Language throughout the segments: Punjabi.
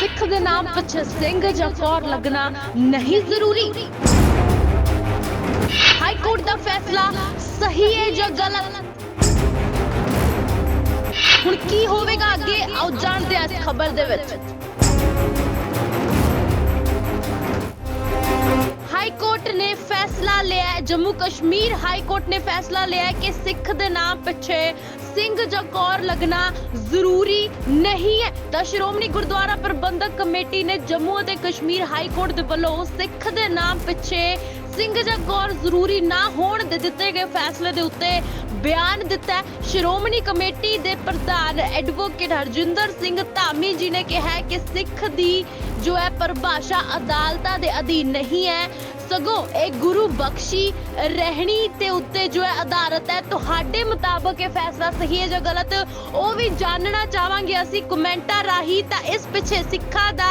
ਸਿੱਖ ਦੇ ਨਾਮ ਪਿੱਛੇ ਸਿੰਘ ਜਾਂ ਕੌਰ ਲੱਗਣਾ ਨਹੀਂ ਜ਼ਰੂਰੀ। ਹਾਈ ਕੋਰਟ ਦਾ ਫੈਸਲਾ ਸਹੀ ਹੈ ਜਾਂ ਗਲਤ? ਹੁਣ ਕੀ ਹੋਵੇਗਾ ਅੱਗੇ? ਆਓ ਜਾਣਦੇ ਹਾਂ ਇਸ ਖਬਰ ਦੇ ਵਿੱਚ। ਹਾਈ ਕੋਰਟ ਨੇ ਫੈਸਲਾ ਲਿਆ ਜੰਮੂ ਕਸ਼ਮੀਰ ਹਾਈ ਕੋਰਟ ਨੇ ਫੈਸਲਾ ਲਿਆ ਕਿ ਸਿੱਖ ਦੇ ਨਾਮ ਪਿੱਛੇ ਸਿੰਘ ਜਾਂ ਕੌਰ ਲੱਗਣਾ ਜ਼ਰੂਰੀ ਨਹੀਂ ਹੈ। ਤਾਂ ਸ਼੍ਰੋਮਣੀ ਗੁਰਦੁਆਰਾ ਪ੍ਰਬੰਧਕ ਕਮੇਟੀ ਨੇ ਜੰਮੂ ਅਤੇ ਕਸ਼ਮੀਰ ਹਾਈ ਕੋਰਟ ਦੇ ਵੱਲੋਂ ਸਿੱਖ ਦੇ ਨਾਮ ਪਿੱਛੇ ਸਿੰਘ ਜਾਂ ਕੌਰ ਜ਼ਰੂਰੀ ਨਾ ਹੋਣ ਦੇ ਦਿੱਤੇ ਗਏ ਫੈਸਲੇ ਦੇ ਉੱਤੇ ਬਿਆਨ ਦਿੱਤਾ ਸ਼੍ਰੋਮਣੀ ਕਮੇਟੀ ਦੇ ਪ੍ਰਧਾਨ ਐਡਵੋਕੇਟ ਹਰਜਿੰਦਰ ਸਿੰਘ ਧਾਮੀ ਜੀ ਨੇ ਕਿਹਾ ਕਿ ਸਿੱਖ ਦੀ ਜੋ ਹੈ ਪਰਿਭਾਸ਼ਾ ਅਦਾਲਤਾਂ ਦੇ ਅਧੀਨ ਨਹੀਂ ਹੈ। ਸਗੋਂ ਇਹ ਗੁਰੂ ਬਖਸ਼ੀ ਰਹਿਣੀ ਤੇ ਉੱਤੇ ਜੋ ਹੈ ਆਧਾਰਿਤ ਹੈ। ਤੁਹਾਡੇ ਮੁਤਾਬਕ ਇਹ ਫੈਸਲਾ ਸਹੀ ਹੈ ਜਾਂ ਗਲਤ? ਉਹ ਵੀ ਜਾਣਨਾ ਚਾਹਾਂਗੇ ਅਸੀਂ ਕਮੈਂਟਾਂ ਰਾਹੀਂ। ਤਾਂ ਇਸ ਪਿੱਛੇ ਸਿੱਖਾਂ ਦਾ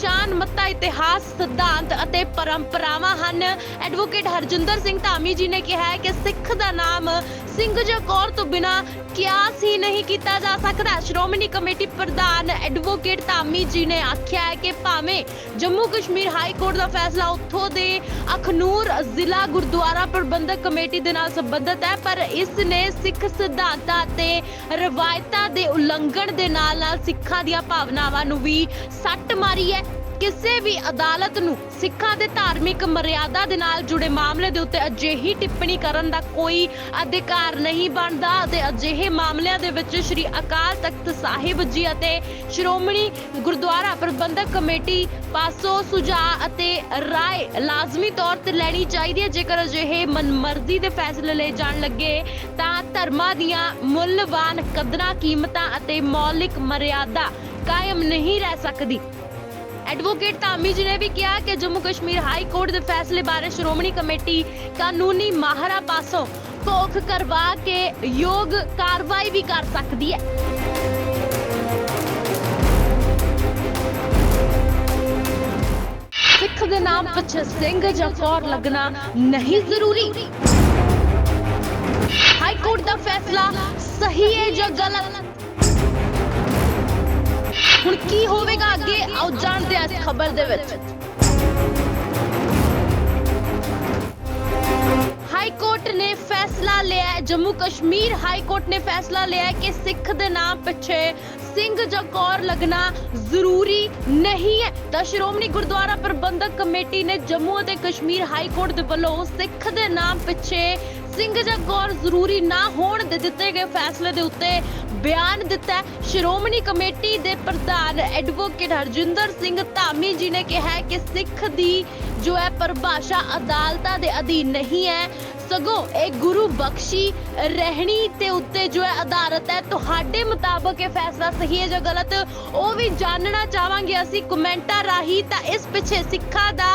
ਸ਼ਾਨ, ਮੱਤਾ, ਇਤਿਹਾਸ, ਸਿਧਾਂਤ ਅਤੇ ਪਰੰਪਰਾਵਾਂ ਹਨ। ਐਡਵੋਕੇਟ ਹਰਜਿੰਦਰ ਸਿੰਘ ਧਾਮੀ ਜੀ ਨੇ ਕਿਹਾ ਹੈ ਕਿ ਸਿੱਖ ਦਾ ਨਾਮ ਸਿੰਘ ਕੌਰ ਤੋਂ ਬਿਨਾ ਕਿਆਸ ਹੀ ਨਹੀਂ ਕੀਤਾ ਜਾ ਸਕਦਾ। ਸ਼੍ਰੋਮਣੀ ਕਮੇਟੀ ਪ੍ਰਧਾਨ ਐਡਵੋਕੇਟ ਧਾਮੀ ਜੀ ਨੇ ਆਖਿਆ ਹੈ ਕਿ ਭਾਵੇਂ ਜੰਮੂ ਕਸ਼ਮੀਰ ਹਾਈ ਕੋਰਟ ਦਾ ਫੈਸਲਾ ਉੱਥੋਂ ਦੇ ਅਖਨੂਰ ਜ਼ਿਲ੍ਹਾ ਗੁਰਦੁਆਰਾ ਪ੍ਰਬੰਧਕ ਕਮੇਟੀ ਦੇ ਨਾਲ ਸੰਬੰਧਿਤ ਹੈ, ਪਰ ਇਸ ਨੇ ਸਿੱਖ ਸਿਧਾਂਤਾਂ ਤੇ ਰਵਾਇਤਾਂ ਦੇ ਉਲੰਘਣ ਦੇ ਨਾਲ ਨਾਲ ਸਿੱਖਾਂ ਦੀਆਂ ਭਾਵਨਾਵਾਂ ਨੂੰ ਵੀ ਸੱਟ ਮਾਰੀ ਹੈ। ਕਿਸੇ ਵੀ ਅਦਾਲਤ ਨੂੰ ਸਿੱਖਾਂ ਦੇ ਧਾਰਮਿਕ ਮਰਿਆਦਾ ਦੇ ਨਾਲ ਜੁੜੇ ਮਾਮਲੇ ਦੇ ਉੱਤੇ ਅਜਿਹੀ ਟਿੱਪਣੀ ਕਰਨ ਦਾ ਕੋਈ ਅਧਿਕਾਰ ਨਹੀਂ ਬਣਦਾ ਅਤੇ ਅਜਿਹੇ ਮਾਮਲਿਆਂ ਦੇ ਵਿੱਚ ਸ੍ਰੀ ਅਕਾਲ ਤਖਤ ਸਾਹਿਬ ਜੀ ਅਤੇ ਸ਼੍ਰੋਮਣੀ ਗੁਰਦੁਆਰਾ ਪ੍ਰਬੰਧਕ ਕਮੇਟੀ ਪਾਸੋਂ ਸੁਝਾਅ ਅਤੇ ਰਾਏ ਲਾਜ਼ਮੀ ਤੌਰ ਤੇ ਲੈਣੀ ਚਾਹੀਦੀ ਹੈ। ਜੇਕਰ ਅਜਿਹੇ ਮਨਮਰਜ਼ੀ ਦੇ ਫੈਸਲੇ ਲਏ ਜਾਣ ਲੱਗੇ ਤਾਂ ਧਰਮਾਂ ਦੀਆਂ ਮੁੱਲਵਾਨ ਕਦਰਾਂ ਕੀਮਤਾਂ ਅਤੇ ਮੌਲਿਕ ਮਰਿਆਦਾ ਕਾਇਮ ਨਹੀਂ ਰਹਿ ਸਕਦੀ। ਐਡਵੋਕੇਟ ਧਾਮੀ ਜੀ ਨੇ ਵੀ ਕਿਹਾ ਕਿ ਜੰਮੂ ਕਸ਼ਮੀਰ ਹਾਈ ਕੋਰਟ ਦੇ ਫੈਸਲੇ ਬਾਰੇ ਸ਼੍ਰੋਮਣੀ ਕਮੇਟੀ ਕਾਨੂੰਨੀ ਮਾਹਰਾਂ ਪਾਸੋਂ ਭੋਖ ਕਰਵਾ ਕੇ ਯੋਗ ਕਾਰਵਾਈ ਵੀ ਕਰ ਸਕਦੀ ਹੈ। ਸਿੱਖ ਦੇ ਨਾਮ ਪਿੱਛੇ ਸਿੰਘ ਜਾਂ ਕੌਰ ਲੱਗਣਾ ਨਹੀਂ ਜ਼ਰੂਰੀ। ਹਾਈ ਕੋਰਟ ਦਾ ਫੈਸਲਾ ਸਹੀ ਹੈ ਜਾਂ ਗਲਤ? ਹੁਣ ਕੀ ਹੋਵੇਗਾ ਅੱਗੇ? ਆਓ ਜਾਣਦੇ ਹਾਂ ਇਸ ਖਬਰ ਦੇ ਵਿੱਚ। ਹਾਈ ਕੋਰਟ ਨੇ ਫੈਸਲਾ ਲਿਆ ਜੰਮੂ ਕਸ਼ਮੀਰ ਹਾਈ ਕੋਰਟ ਨੇ ਫੈਸਲਾ ਲਿਆ ਕਿ ਸਿੱਖ ਦੇ ਨਾਮ ਪਿੱਛੇ ਸਿੰਘ ਜਾਂ ਲੱਗਣਾ ਜ਼ਰੂਰੀ ਨਹੀਂ ਹੈ। ਤਾਂ ਸ਼੍ਰੋਮਣੀ ਗੁਰਦੁਆਰਾ ਪ੍ਰਬੰਧਕ ਕਮੇਟੀ ਨੇ ਜੰਮੂ ਅਤੇ ਕਸ਼ਮੀਰ ਹਾਈ ਕੋਰਟ ਦੇ ਵੱਲੋਂ ਸਿੱਖ ਦੇ ਨਾਮ ਪਿੱਛੇ ਸਿੰਘ ਜਾਂ ਕੌਰ ਜ਼ਰੂਰੀ ਨਾ ਹੋਣ ਦੇ ਦਿੱਤੇ ਗਏ ਫੈਸਲੇ ਦੇ ਉੱਤੇ ਬਿਆਨ ਦਿੱਤਾ ਸ਼੍ਰੋਮਣੀ ਕਮੇਟੀ ਦੇ ਪ੍ਰਧਾਨ ਐਡਵੋਕੇਟ ਹਰਜਿੰਦਰ ਸਿੰਘ ਧਾਮੀ ਜੀ ਨੇ ਕਿਹਾ ਕਿ ਸਿੱਖ ਦੀ ਜੋ ਹੈ ਪਰਿਭਾਸ਼ਾ ਅਦਾਲਤਾਂ ਦੇ ਅਧੀਨ ਨਹੀਂ ਹੈ। ਸਗੋਂ ਇਹ ਗੁਰੂ ਬਖਸ਼ੀ ਰਹਿਣੀ ਤੇ ਉੱਤੇ ਜੋ ਹੈ ਆਧਾਰਿਤ ਹੈ। ਤੁਹਾਡੇ ਮੁਤਾਬਕ ਇਹ ਫੈਸਲਾ ਸਹੀ ਹੈ ਜਾਂ ਗਲਤ? ਉਹ ਵੀ ਜਾਣਨਾ ਚਾਹਾਂਗੇ ਅਸੀਂ ਕਮੈਂਟਾਂ ਰਾਹੀਂ। ਤਾਂ ਇਸ ਪਿੱਛੇ ਸਿੱਖਾਂ ਦਾ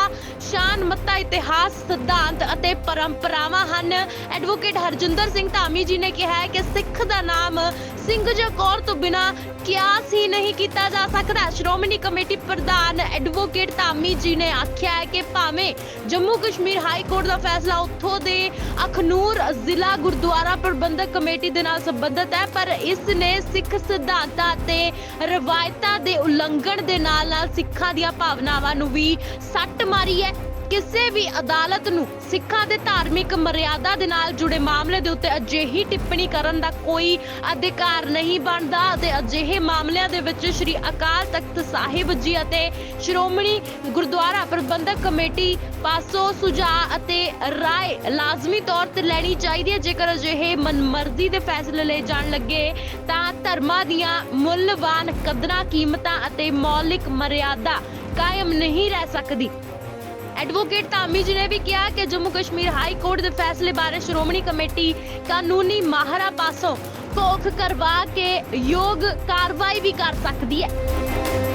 ਸ਼ਾਨ, ਮੱਤਾ, ਇਤਿਹਾਸ, ਸਿਧਾਂਤ ਅਤੇ ਪਰੰਪਰਾਵਾਂ ਹਨ। ਐਡਵੋਕੇਟ ਹਰਜਿੰਦਰ ਸਿੰਘ ਧਾਮੀ ਜੀ ਨੇ ਕਿਹਾ ਹੈ ਕਿ ਸਿੱਖ ਦਾ ਨਾਮ ਸਿੰਘ ਜਾਂ ਕੌਰ ਤੋਂ ਬਿਨਾ ਕਿਆਸ ਹੀ ਨਹੀਂ ਕੀਤਾ ਜਾ ਸਕਦਾ। ਸ਼੍ਰੋਮਣੀ ਕਮੇਟੀ ਪ੍ਰਧਾਨ ਐਡਵੋਕੇਟ ਧਾਮੀ ਜੀ ਨੇ ਆਖਿਆ ਹੈ ਕਿ ਭਾਵੇਂ ਜੰਮੂ ਕਸ਼ਮੀਰ ਹਾਈ ਕੋਰਟ ਦਾ ਫੈਸਲਾ ਉੱਥੋਂ ਦੇ ਅਖਨੂਰ ਜ਼ਿਲ੍ਹਾ ਗੁਰਦੁਆਰਾ ਪ੍ਰਬੰਧਕ ਕਮੇਟੀ ਦੇ ਨਾਲ ਸੰਬੰਧਿਤ ਹੈ, ਪਰ ਇਸ ਨੇ ਸਿੱਖ ਸਿਧਾਂਤਾਂ ਅਤੇ ਰਵਾਇਤਾਂ ਦੇ ਉਲੰਘਣ ਦੇ ਨਾਲ ਨਾਲ ਸਿੱਖਾਂ ਦੀਆਂ ਭਾਵਨਾਵਾਂ ਨੂੰ ਵੀ ਸੱਟ ਮਾਰੀ ਹੈ। ਕਿਸੇ ਵੀ ਅਦਾਲਤ ਨੂੰ ਸਿੱਖਾਂ ਦੇ ਧਾਰਮਿਕ ਮਰਿਆਦਾ ਦੇ ਨਾਲ ਜੁੜੇ ਮਾਮਲੇ ਦੇ ਉੱਤੇ ਅਜਿਹੀ ਟਿੱਪਣੀ ਕਰਨ ਦਾ ਕੋਈ ਅਧਿਕਾਰ ਨਹੀਂ ਬਣਦਾ ਅਤੇ ਅਜਿਹੇ ਮਾਮਲਿਆਂ ਦੇ ਵਿੱਚ ਸ੍ਰੀ ਅਕਾਲ ਤਖਤ ਸਾਹਿਬ ਜੀ ਅਤੇ ਸ਼੍ਰੋਮਣੀ ਗੁਰਦੁਆਰਾ ਪ੍ਰਬੰਧਕ ਕਮੇਟੀ ਪਾਸੋਂ ਸੁਝਾਅ ਅਤੇ ਰਾਏ ਲਾਜ਼ਮੀ ਤੌਰ ਤੇ ਲੈਣੀ ਚਾਹੀਦੀ ਹੈ। ਜੇਕਰ ਅਜਿਹੇ ਮਨਮਰਜ਼ੀ ਦੇ ਫੈਸਲੇ ਲਏ ਜਾਣ ਲੱਗੇ ਤਾਂ ਧਰਮਾਂ ਦੀਆਂ ਮੁੱਲਵਾਨ ਕਦਰਾਂ ਕੀਮਤਾਂ ਅਤੇ ਮੌਲਿਕ ਮਰਿਆਦਾ ਕਾਇਮ ਨਹੀਂ ਰਹਿ ਸਕਦੀ। ਐਡਵੋਕੇਟ ਧਾਮੀ ਜੀ ਨੇ ਵੀ ਕਿਹਾ ਕਿ ਜੰਮੂ ਕਸ਼ਮੀਰ ਹਾਈ ਕੋਰਟ ਦੇ ਫੈਸਲੇ ਬਾਰੇ ਸ਼੍ਰੋਮਣੀ ਕਮੇਟੀ ਕਾਨੂੰਨੀ ਮਾਹਰਾਂ ਪਾਸੋਂ ਭੋਖ ਕਰਵਾ ਕੇ ਯੋਗ ਕਾਰਵਾਈ ਵੀ ਕਰ ਸਕਦੀ ਹੈ।